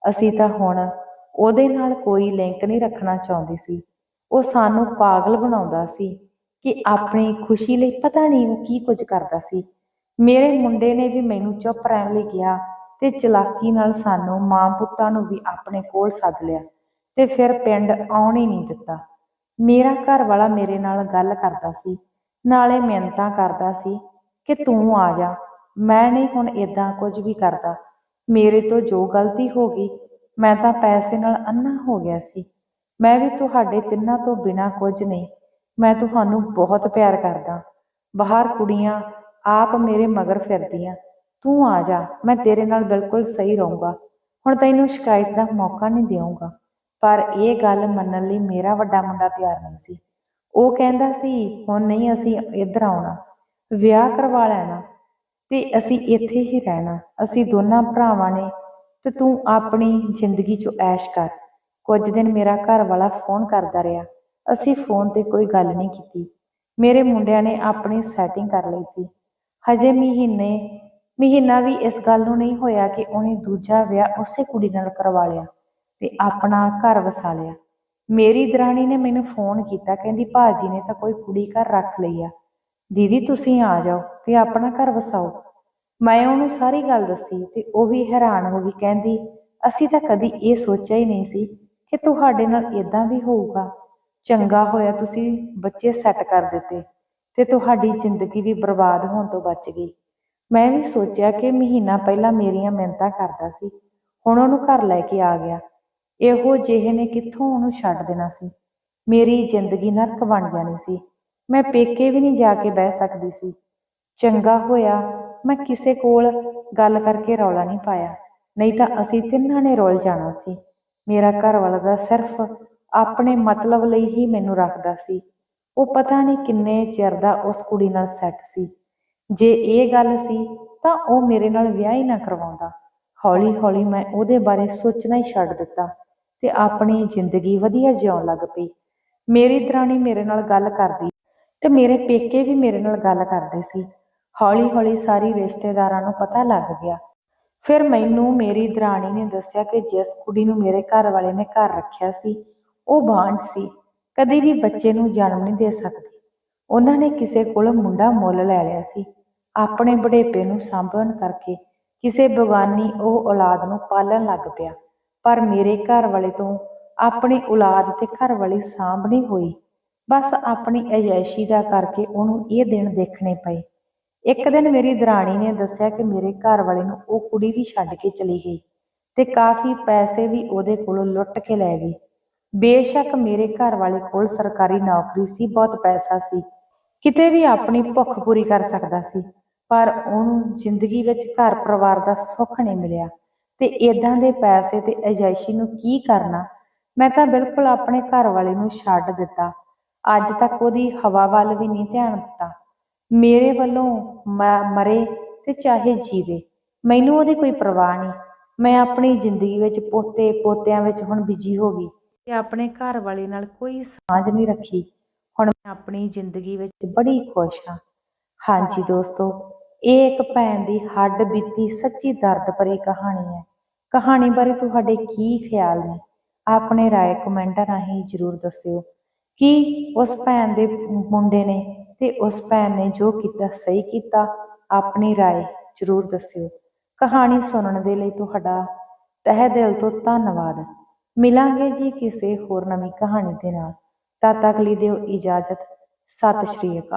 [SPEAKER 1] ਅਸੀਂ ਤਾਂ ਹੁਣ ਉਹਦੇ ਨਾਲ ਕੋਈ ਲਿੰਕ ਨਹੀਂ ਰੱਖਣਾ ਚਾਹੁੰਦੇ ਸੀ। ਉਹ ਸਾਨੂੰ ਪਾਗਲ ਬਣਾਉਂਦਾ ਸੀ ਕਿ ਆਪਣੀ ਖੁਸ਼ੀ ਲਈ ਪਤਾ ਨਹੀਂ ਉਹ ਕੀ ਕੁਝ ਕਰਦਾ ਸੀ। ਮੇਰੇ ਮੁੰਡੇ ਨੇ ਵੀ ਮੈਨੂੰ ਚੁੱਪ ਰਹਿਣ ਲਈ ਕਿਹਾ ਤੇ ਚਲਾਕੀ ਨਾਲ ਸਾਨੂੰ ਮਾਂ ਪੁੱਤਾਂ ਨੂੰ ਵੀ ਆਪਣੇ ਕੋਲ ਸੱਦ ਲਿਆ ਤੇ ਫਿਰ ਪਿੰਡ ਆਉਣ ਹੀ ਨਹੀਂ ਦਿੱਤਾ। ਮੇਰਾ ਘਰ ਵਾਲਾ ਮੇਰੇ ਨਾਲ ਗੱਲ ਕਰਦਾ ਸੀ, ਨਾਲੇ ਮਿਹਨਤਾਂ ਕਰਦਾ ਸੀ ਕਿ ਤੂੰ ਆ ਜਾ, ਮੈਂ ਨਹੀਂ ਹੁਣ ਇਦਾਂ ਕੁਝ ਵੀ ਕਰਦਾ। ਮੇਰੇ ਤੋਂ ਜੋ ਗਲਤੀ ਹੋ ਗਈ, ਮੈਂ ਤਾਂ ਪੈਸੇ ਨਾਲ ਅੰਨਾ ਹੋ ਗਿਆ ਸੀ। ਮੈਂ ਵੀ ਤੁਹਾਡੇ ਤਿੰਨਾਂ ਤੋਂ ਬਿਨਾ ਕੁਝ ਨਹੀਂ। ਮੈਂ ਤੁਹਾਨੂੰ ਬਹੁਤ ਪਿਆਰ ਕਰਦਾ। ਬਾਹਰ ਕੁੜੀਆਂ ਆਪ ਮੇਰੇ ਮਗਰ ਫਿਰਦੀਆਂ। ਤੂੰ ਆ ਜਾ, ਮੈਂ ਤੇਰੇ ਨਾਲ ਬਿਲਕੁਲ ਸਹੀ ਰਹੂੰਗਾ। ਹੁਣ ਤੈਨੂੰ ਸ਼ਿਕਾਇਤ ਦਾ ਮੌਕਾ ਨਹੀਂ ਦੇਵਾਂਗਾ ਪਰ ਇਹ ਗੱਲ ਮੰਨਣ ਲਈ ਮੇਰਾ ਵੱਡਾ ਮੁੰਡਾ ਤਿਆਰ ਨਹੀਂ ਸੀ। ਉਹ ਕਹਿੰਦਾ ਸੀ, ਹੁਣ ਨਹੀਂ ਅਸੀਂ ਇੱਧਰ ਆਉਣਾ। ਵਿਆਹ ਕਰਵਾ ਲੈਣਾ ਤੇ ਅਸੀਂ ਇੱਥੇ ਹੀ ਰਹਿਣਾ। ਅਸੀਂ ਦੋਨਾਂ ਭਰਾਵਾਂ ਨੇ ਤੇ ਤੂੰ ਆਪਣੀ ਜ਼ਿੰਦਗੀ 'ਚ ਐਸ਼ ਕਰ। ਕੁਝ ਦਿਨ ਮੇਰਾ ਘਰ ਵਾਲਾ ਫੋਨ ਕਰਦਾ ਰਿਹਾ। ਅਸੀਂ ਫੋਨ ਤੇ ਕੋਈ ਗੱਲ ਨਹੀਂ ਕੀਤੀ। ਮੇਰੇ ਮੁੰਡਿਆਂ ਨੇ ਆਪਣੀ ਸੈਟਿੰਗ ਕਰ ਲਈ ਸੀ। ਹਜੇ ਮਹੀਨੇ, ਮਹੀਨਾ ਵੀ ਇਸ ਗੱਲ ਨੂੰ ਨਹੀਂ ਹੋਇਆ ਕਿ ਉਹਨੇ ਦੂਜਾ ਵਿਆਹ ਉਸੇ ਕੁੜੀ ਨਾਲ ਕਰਵਾ ਲਿਆ ਤੇ ਆਪਣਾ ਘਰ ਵਸਾ ਲਿਆ। ਮੇਰੀ ਦਰਾਣੀ ਨੇ ਮੈਨੂੰ ਫੋਨ ਕੀਤਾ, ਕਹਿੰਦੀ, ਭਾਜੀ ਨੇ ਤਾਂ ਕੋਈ ਕੁੜੀ ਘਰ ਰੱਖ ਲਈ ਆ। ਦੀਦੀ, ਤੁਸੀਂ ਆ ਜਾਓ ਤੇ ਆਪਣਾ ਘਰ ਵਸਾਓ। ਮੈਂ ਉਹਨੂੰ ਸਾਰੀ ਗੱਲ ਦੱਸੀ ਤੇ ਉਹ ਵੀ ਹੈਰਾਨ ਹੋ ਗਈ, ਕਹਿੰਦੀ, ਅਸੀਂ ਤਾਂ ਕਦੀ ਇਹ ਸੋਚਿਆ ਹੀ ਨਹੀਂ ਸੀ ਕਿ ਤੁਹਾਡੇ ਨਾਲ ਇਦਾਂ ਵੀ ਹੋਊਗਾ। ਚੰਗਾ ਹੋਇਆ ਤੁਸੀਂ ਬੱਚੇ ਸੈੱਟ ਕਰ ਦਿੱਤੇ ਤੇ ਤੁਹਾਡੀ ਜ਼ਿੰਦਗੀ ਵੀ ਬਰਬਾਦ ਹੋਣ ਤੋਂ ਬਚ ਗਈ। ਮੈਂ ਵੀ ਸੋਚਿਆ ਕਿ ਮਹੀਨਾ ਪਹਿਲਾਂ ਮੇਰੀਆਂ ਮਿਹਨਤਾਂ ਕਰਦਾ ਸੀ। ਹੁਣ ਉਹਨੂੰ ਘਰ ਲੈ ਕੇ ਆ ਗਿਆ। ਇਹੋ ਜਿਹੇ ਨੇ ਕਿੱਥੋਂ ਉਹਨੂੰ ਛੱਡ ਦੇਣਾ ਸੀ? ਮੇਰੀ ਜ਼ਿੰਦਗੀ ਨਰਕ ਬਣ ਜਾਣੀ ਸੀ। ਮੈਂ ਪੇਕੇ ਵੀ ਨਹੀਂ ਜਾ ਕੇ ਬਹਿ ਸਕਦੀ ਸੀ। ਚੰਗਾ ਹੋਇਆ ਮੈਂ ਕਿਸੇ ਕੋਲ ਗੱਲ ਕਰਕੇ ਰੌਲਾ ਨਹੀਂ ਪਾਇਆ। ਨਹੀਂ ਤਾਂ ਅਸੀਂ ਤਿੰਨਾਂ ਨੇ ਰੋਲ ਜਾਣਾ ਸੀ। ਮੇਰਾ ਘਰ ਵਾਲਾ ਦਾ ਸਿਰਫ ਆਪਣੇ ਮਤਲਬ ਲਈ ਹੀ ਮੈਨੂੰ ਰੱਖਦਾ ਸੀ। ਉਹ ਪਤਾ ਨਹੀਂ ਕਿੰਨੇ ਚਿਰ ਦਾ ਉਸ ਕੁੜੀ ਨਾਲ ਸੈੱਟ ਸੀ। ਜੇ ਇਹ ਗੱਲ ਸੀ ਤਾਂ ਉਹ ਮੇਰੇ ਨਾਲ ਵਿਆਹ ਹੀ ਨਾ ਕਰਵਾਉਂਦਾ। ਹੌਲੀ ਹੌਲੀ ਮੈਂ ਉਹਦੇ ਬਾਰੇ ਸੋਚਣਾ ਹੀ ਛੱਡ ਦਿੱਤਾ ਤੇ ਆਪਣੀ ਜ਼ਿੰਦਗੀ ਵਧੀਆ ਜਿਉਣ ਲੱਗ ਪਈ। ਮੇਰੀ ਦਰਾਣੀ ਮੇਰੇ ਨਾਲ ਗੱਲ ਕਰਦੀ ਤੇ ਮੇਰੇ ਪੇਕੇ ਵੀ ਮੇਰੇ ਨਾਲ ਗੱਲ ਕਰਦੇ ਸੀ। ਹੌਲੀ ਹੌਲੀ ਸਾਰੀ ਰਿਸ਼ਤੇਦਾਰਾਂ ਨੂੰ ਪਤਾ ਲੱਗ ਗਿਆ ਫਿਰ ਮੈਨੂੰ ਮੇਰੀ ਦਰਾਣੀ ਨੇ ਦੱਸਿਆ ਕਿ ਜਿਸ ਕੁੜੀ ਨੂੰ ਮੇਰੇ ਘਰ ਵਾਲੇ ਨੇ ਘਰ ਰੱਖਿਆ ਸੀ, ਉਹ ਬਾਂਝ ਸੀ, ਕਦੇ ਵੀ ਬੱਚੇ ਨੂੰ ਜਨਮ ਨਹੀਂ ਦੇ ਸਕਦੀ। ਉਹਨਾਂ ਨੇ ਕਿਸੇ ਕੋਲ ਮੁੰਡਾ ਮੁੱਲ ਲੈ ਲਿਆ ਸੀ। ਆਪਣੇ ਬੁਢੇਪੇ ਨੂੰ ਸੰਭਲਣ ਕਰਕੇ ਕਿਸੇ ਬਗਾਨੀ ਉਹ ਔਲਾਦ ਨੂੰ ਪਾਲਣ ਲੱਗ ਪਿਆ। ਪਰ ਮੇਰੇ ਘਰ ਵਾਲੇ ਤੋਂ ਆਪਣੀ ਔਲਾਦ ਤੇ ਘਰ ਵਾਲੀ ਸਾਂਭ ਨਹੀਂ ਹੋਈ। ਬਸ ਆਪਣੀ ਅਯੈਸ਼ੀ ਦਾ ਕਰਕੇ ਉਹਨੂੰ ਇਹ ਦਿਨ ਦੇਖਣੇ ਪਏ। ਇੱਕ ਦਿਨ ਮੇਰੀ ਦਰਾਣੀ ਨੇ ਦੱਸਿਆ ਕਿ ਮੇਰੇ ਘਰ ਵਾਲੇ ਨੂੰ ਉਹ ਕੁੜੀ ਵੀ ਛੱਡ ਕੇ ਚਲੀ ਗਈ ਤੇ ਕਾਫੀ ਪੈਸੇ ਵੀ ਉਹਦੇ ਕੋਲੋਂ ਲੁੱਟ ਕੇ ਲੈ ਗਈ। ਬੇਸ਼ੱਕ ਮੇਰੇ ਘਰ ਵਾਲੇ ਕੋਲ ਸਰਕਾਰੀ ਨੌਕਰੀ ਸੀ, ਬਹੁਤ ਪੈਸਾ ਸੀ। ਕਿਤੇ ਵੀ ਆਪਣੀ ਭੁੱਖ ਪੂਰੀ ਕਰ ਸਕਦਾ ਸੀ, ਪਰ ਉਹਨੂੰ ਜ਼ਿੰਦਗੀ ਵਿੱਚ ਘਰ ਪਰਿਵਾਰ ਦਾ ਸੁੱਖ ਨਹੀਂ ਮਿਲਿਆ। ਤੇ ਇਦਾਂ ਦੇ ਪੈਸੇ ਤੇ ਅਜਾਇਸ਼ੀ ਨੂੰ ਕੀ ਕਰਨਾ? ਮੈਂ ਤਾਂ ਬਿਲਕੁਲ ਆਪਣੇ ਘਰ ਵਾਲੇ ਨੂੰ ਛੱਡ ਦਿੱਤਾ। ਅੱਜ ਤੱਕ ਉਹਦੀ ਹਵਾ ਵੱਲ ਵੀ ਨਹੀਂ ਧਿਆਨ ਦਿੱਤਾ। ਮੇਰੇ ਵੱਲੋਂ ਮ- ਮਰੇ ਤੇ ਚਾਹੇ ਜੀਵੇ। ਮੈਨੂੰ ਉਹਦੀ ਕੋਈ ਪਰਵਾਹ ਨਹੀਂ। ਮੈਂ ਆਪਣੀ ਜ਼ਿੰਦਗੀ ਵਿੱਚ ਪੋਤੇ, ਪੋਤਿਆਂ ਵਿੱਚ ਹੁਣ ਬਿਜ਼ੀ ਹੋ ਗਈ ਤੇ ਆਪਣੇ ਘਰ ਵਾਲੇ ਨਾਲ ਕੋਈ ਸਾਂਝ ਨਹੀਂ ਰੱਖੀ। ਹੁਣ ਮੈਂ ਆਪਣੀ ਜ਼ਿੰਦਗੀ ਵਿੱਚ ਬੜੀ ਖੁਸ਼ ਹਾਂ। ਹਾਂਜੀ ਦੋਸਤੋ, ਇਹ ਇੱਕ ਭੈਣ ਦੀ ਹੱਡ ਬੀਤੀ ਸੱਚੀ ਦਰਦ ਭਰੀ ਕਹਾਣੀ ਹੈ। ਕਹਾਣੀ ਬਾਰੇ ਤੁਹਾਡੇ ਕੀ ਖਿਆਲ ਨੇ? ਆਪਣੇ ਰਾਏ ਕਮੈਂਟਾਂ ਰਾਹੀਂ ਜਰੂਰ ਦੱਸਿਓ ਕਿ ਉਸ ਭੈਣ ਦੇ ਮੁੰਡੇ ਨੇ ਤੇ ਉਸ ਭੈਣ ਨੇ ਜੋ ਕੀਤਾ, ਸਹੀ ਕੀਤਾ, ਆਪਣੀ ਰਾਏ ਜਰੂਰ ਦੱਸਿਓ। ਕਹਾਣੀ ਸੁਣਨ ਦੇ ਲਈ ਤੁਹਾਡਾ ਤਹਿ ਦਿਲ ਤੋਂ ਧੰਨਵਾਦ। ਮਿਲਾਂਗੇ ਜੀ ਕਿਸੇ ਹੋਰ ਨਵੀਂ ਕਹਾਣੀ ਦੇ ਨਾਲ। ਤਦ ਤੱਕ ਲਈ ਦਿਓ ਇਜਾਜ਼ਤ। ਸਤਿ ਸ਼੍ਰੀ ਅਕਾਲ।